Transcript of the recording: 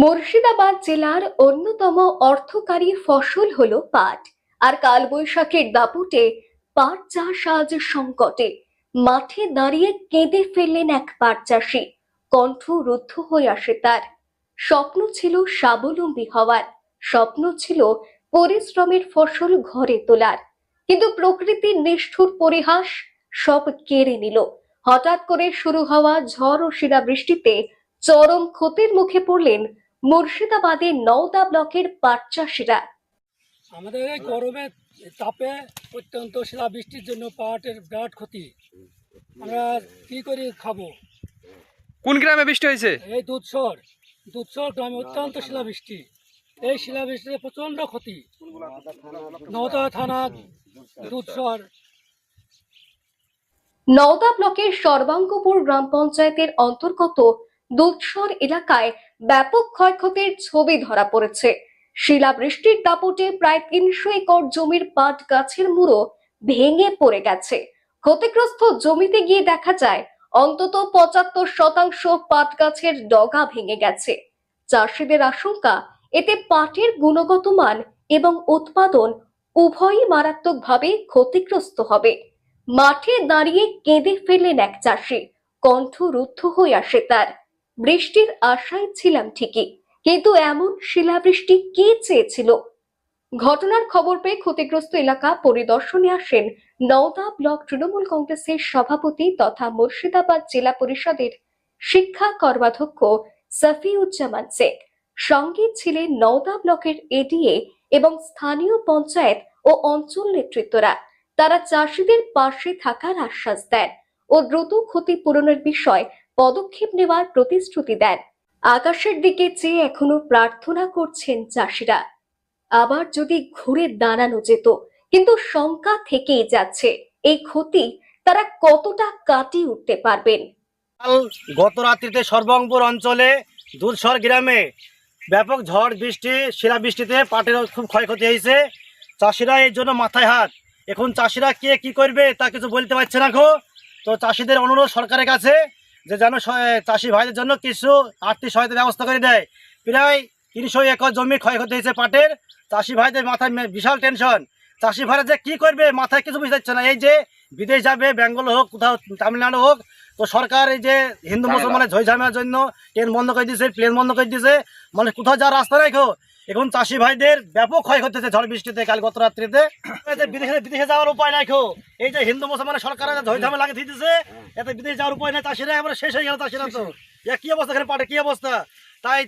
মুর্শিদাবাদ জেলার অন্যতম অর্থকারী ফসল হলো পাট। আর কালবৈশাখীর দাপুটে পাট চাষ আজ সংকটে। মাঠে দাঁড়িয়ে কেঁদে ফেললেন এক পাট চাষি। কণ্ঠ রুদ্ধ হয়ে আসে তার। স্বপ্ন ছিল স্বাবলম্বী হওয়ার। স্বপ্ন ছিল পরিশ্রমের ফসল ঘরে তোলার। কিন্তু প্রকৃতির নিষ্ঠুর পরিহাস সব কেড়ে নিল। হঠাৎ করে শুরু হওয়া ঝড় ও শিলাবৃষ্টিতে চরম ক্ষতির মুখে পড়লেন মুর্শিদাবাদের নওদা ব্লকের পাট চাষিরা। আমাদের এই গরমের তাপে অত্যন্ত শিলা বৃষ্টির জন্য পাটের বিরাট ক্ষতি। আমরা কি করে খাব? কোন গ্রামে বৃষ্টি হয়েছে? এই দুধসর দুধসর গ্রামে অত্যন্ত শিলাবৃষ্টি এই শিলাবৃষ্টিতে প্রচণ্ড ক্ষতি। নওদা থানা দুধসর। নওদা ব্লকের সর্বাঙ্গপুর গ্রাম পঞ্চায়েতের অন্তর্গত দুধসর এলাকায় ব্যাপক ক্ষয়ক্ষতির ছবি ধরা পড়েছে। শিলাবৃষ্টির দাপটে প্রায় তিনশো একর জমির পাট গাছের মুড়ো ভেঙে পড়ে গেছে। ক্ষতিগ্রস্ত জমিতে গিয়ে দেখা যায়, অন্তত পঁচাত্তর শতাংশ পাট গাছের ডগা ভেঙে গেছে। চাষিদের আশঙ্কা, এতে পাটের গুণগত মান এবং উৎপাদন উভয়ই মারাত্মকভাবে ক্ষতিগ্রস্ত হবে। মাঠে দাঁড়িয়ে কেঁদে ফেললেন এক চাষি, কণ্ঠ রুদ্ধ হয়ে আসে তার। বৃষ্টির আশায় ছিলাম ঠিকই, কিন্তু এমন শিলাবৃষ্টি কে চেয়েছিল? ঘটনার খবর পেয়ে ক্ষতিগ্রস্ত এলাকা পরিদর্শনে আসেন নওদা ব্লক তৃণমূল কংগ্রেসের সভাপতি তথা মুর্শিদাবাদ জেলা পরিষদের শিক্ষা কর্মাধ্যক্ষ সাফিউজ্জামান শেখ। সঙ্গে ছিলেন নওদা ব্লকের এডিএ এবং স্থানীয় পঞ্চায়েত ও অঞ্চল নেতৃত্বরা। তারা চাষিদের পাশে থাকার আশ্বাস দেন ও দ্রুত ক্ষতিপূরণের বিষয় পদক্ষেপ নেওয়ার প্রতিশ্রুতি দেন। আকাশের দিকে চেয়ে এখনও প্রার্থনা করছেন চাষিরা। আবার যদি ঘুরে দাঁড়ানো যেত, কিন্তু শঙ্কা থেকেই যাচ্ছে। এই ক্ষতি তারা কতটা কাটিয়ে উঠতে পারবেন? গত রাত্রিতে সর্বঙ্গপুর অঞ্চলে দুধসর গ্রামে ব্যাপক ঝড়, বৃষ্টি, শিলাবৃষ্টিতে পাটের খুব ক্ষয়ক্ষতি হয়েছে। চাষিরা এই জন্য মাথায় হাত। এখন চাষিরা কে কি করবে তা কিছু বলতে পারছে না তো চাষিদের অনুরোধ সরকারের কাছে। যে যেন চাষি ভাইদের জন্য কিছু আর্থিক সহায়তা ব্যবস্থা করে দেয়। প্রায় তিনশো একর জমি ক্ষয়ক্ষতি হয়েছে পাটের। চাষি ভাইদের মাথায় বিশাল টেনশন চাষি ভাইরা যে কী করবে মাথায় কিছু বুঝতে পারছে না। এই যে বিদেশ যাবে বেঙ্গল হোক কোথাও তামিলনাড়ু হোক তো সরকার এই যে হিন্দু মুসলমানের ঝামেলার জন্য ট্রেন বন্ধ করে দিয়েছে প্লেন বন্ধ করে দিয়েছে। মানে কোথাও যাওয়ার রাস্তা নাই এখন চাষি ভাইদের ব্যাপক ক্ষয় করতেছে ঝড় বৃষ্টিতে কাল গত রাত্রিতে। বিদেশে বিদেশে যাওয়ার উপায় নাই খো এই যে হিন্দু, মুসলমানের সরকার ঝামেলা লাগিয়ে দিতেছে, এতে বিদেশে যাওয়ার উপায় নাই, চাষিরা এবার শেষ হয়ে গেল চাষিরা তো। কি অবস্থা এখানে পাটে? কি অবস্থা? তাই